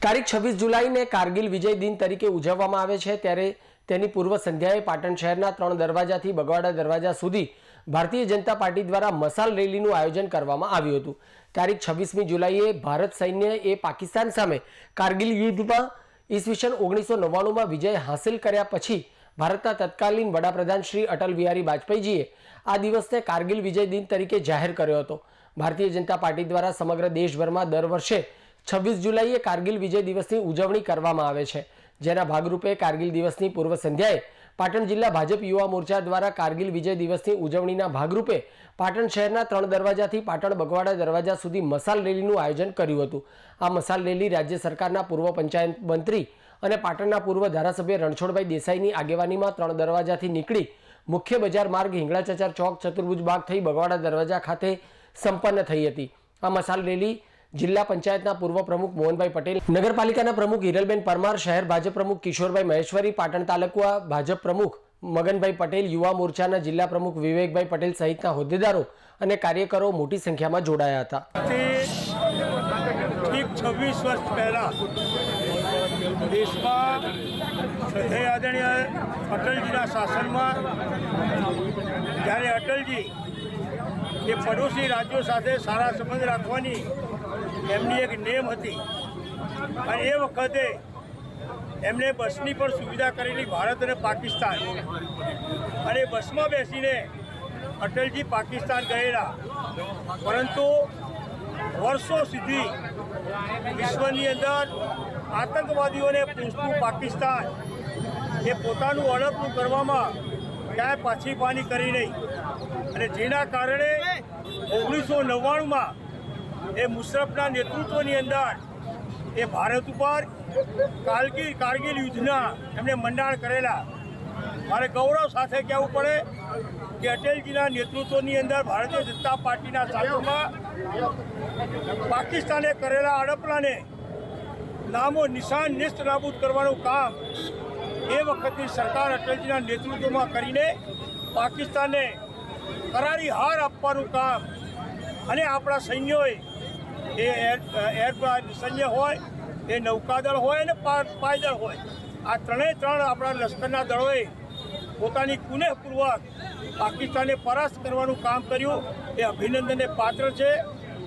તારીખ છવ્વીસ જુલાઈને કારગિલ વિજય દિન તરીકે ઉજવવામાં આવે છે ત્યારે તેની પૂર્વ સંધ્યાએ પાટણ શહેરના ત્રણ દરવાજાથી બગવાડા દરવાજા સુધી ભારતીય જનતા પાર્ટી દ્વારા મસાલ રેલીનું આયોજન કરવામાં આવ્યું હતું. તારીખ છવ્વીસમી જુલાઈએ ભારત સૈન્યએ પાકિસ્તાન સામે કારગિલ યુદ્ધમાં ઈસવીસન ઓગણીસો નવ્વાણુંમાં વિજય હાંસિલ કર્યા પછી ભારતના તત્કાલીન વડાપ્રધાન શ્રી અટલ બિહારી વાજપેયીજીએ આ દિવસને કારગિલ વિજય દિન તરીકે જાહેર કર્યો હતો. ભારતીય જનતા પાર્ટી દ્વારા સમગ્ર દેશભરમાં દર વર્ષે છવ્વીસ જુલાઈએ કારગિલ વિજય દિવસની ઉજવણી કરવામાં આવે છે. જેના ભાગરૂપે કારગિલ દિવસની પૂર્વ સંધ્યાએ પાટણ જિલ્લા ભાજપ યુવા મોરચા દ્વારા કારગિલ વિજય દિવસની ઉજવણીના ભાગરૂપે પાટણ શહેરના ત્રણ દરવાજાથી પાટણ બગવાડા દરવાજા સુધી મસાલ રેલીનું આયોજન કર્યું હતું. આ મસાલ રેલી રાજ્ય સરકારના પૂર્વ પંચાયત મંત્રી અને પાટણના પૂર્વ ધારાસભ્ય રણછોડભાઈ દેસાઈની આગેવાનીમાં ત્રણ દરવાજાથી નીકળી મુખ્ય બજાર માર્ગ હિંગળાચચાર ચોક ચતુર્ભુજ બાગ થઈ બગવાડા દરવાજા ખાતે સંપન્ન થઈ હતી. આ મસાલ રેલી જિલ્લા પંચાયતના પૂર્વ પ્રમુખ મોહનભાઈ પટેલ, નગરપાલિકાના પ્રમુખ હિરલબેન પરમાર, શહેર ભાજપ પ્રમુખ કિશોરભાઈ મહેશ્વરી, પાટણ તાલુકા ભાજપ પ્રમુખ મગનભાઈ પટેલ, યુવા મોરચાના જિલ્લા પ્રમુખ વિવેકભાઈ પટેલ સહિતના હોદ્દેદારો અને કાર્યકરો મોટી સંખ્યામાં જોડાયા હતા. છવ્વીસ વર્ષ પહેલાં દેશમાં શ્રદ્ધે આદરણીય અટલજીના શાસનમાં જ્યારે અટલજી એ પડોશી રાજ્યો સાથે સારા સંબંધ રાખવાની એમની એક નેમ હતી. અને એ વખતે એમણે બસની પણ સુવિધા કરેલી ભારત અને પાકિસ્તાન. અને બસમાં બેસીને અટલજી પાકિસ્તાન ગયેલા. પરંતુ વર્ષો સુધી વિશ્વની અંદર આતંકવાદીઓને પૂછતું પાકિસ્તાન એ પોતાનું અડકનું કરવામાં ક્યાંય પાછી પાની કરી નહીં. અને જેના કારણે ઓગણીસો નવ્વાણુંમાં એ મુશરફના નેતૃત્વની અંદર એ ભારત ઉપર કાલગીર કારગિલ યુદ્ધના એમણે મંડાણ કરેલા. મારે ગૌરવ સાથે કહેવું પડે કે અટલજીના નેતૃત્વની અંદર ભારતીય જનતા પાર્ટીના શાસનમાં પાકિસ્તાને કરેલા અડપલાને નામો નિશાન નિષ્ઠ નાબૂદ કરવાનું કામ એ વખતની સરકાર અટલજીના નેતૃત્વમાં કરીને પાકિસ્તાનને કરારી હાર આપવાનું કામ અને આપણા સૈન્યોએ એ એર એર સૈન્ય હોય, એ નૌકાદળ હોય અને પાયદળ હોય. આ ત્રણેય ત્રણ આપણા લશ્કરના દળોએ પોતાની કુનેહપૂર્વક પાકિસ્તાને પરાસ્ત કરવાનું કામ કર્યું. એ અભિનંદનને પાત્ર છે.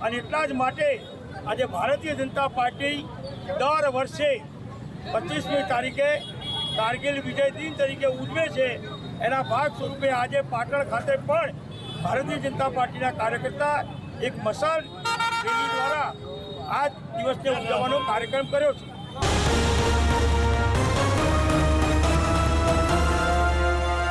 અને એટલા જ માટે આજે ભારતીય જનતા પાર્ટી દર વર્ષે પચીસમી તારીખે કારગિલ વિજય દિન તરીકે ઉજવે છે. એના ભાગ સ્વરૂપે આજે પાટણ ખાતે પણ ભારતીય જનતા પાર્ટીના કાર્યકર્તા એક મસાલ રેલી દ્વારા આ દિવસને ઉજવવાનો કાર્યક્રમ કર્યો છે.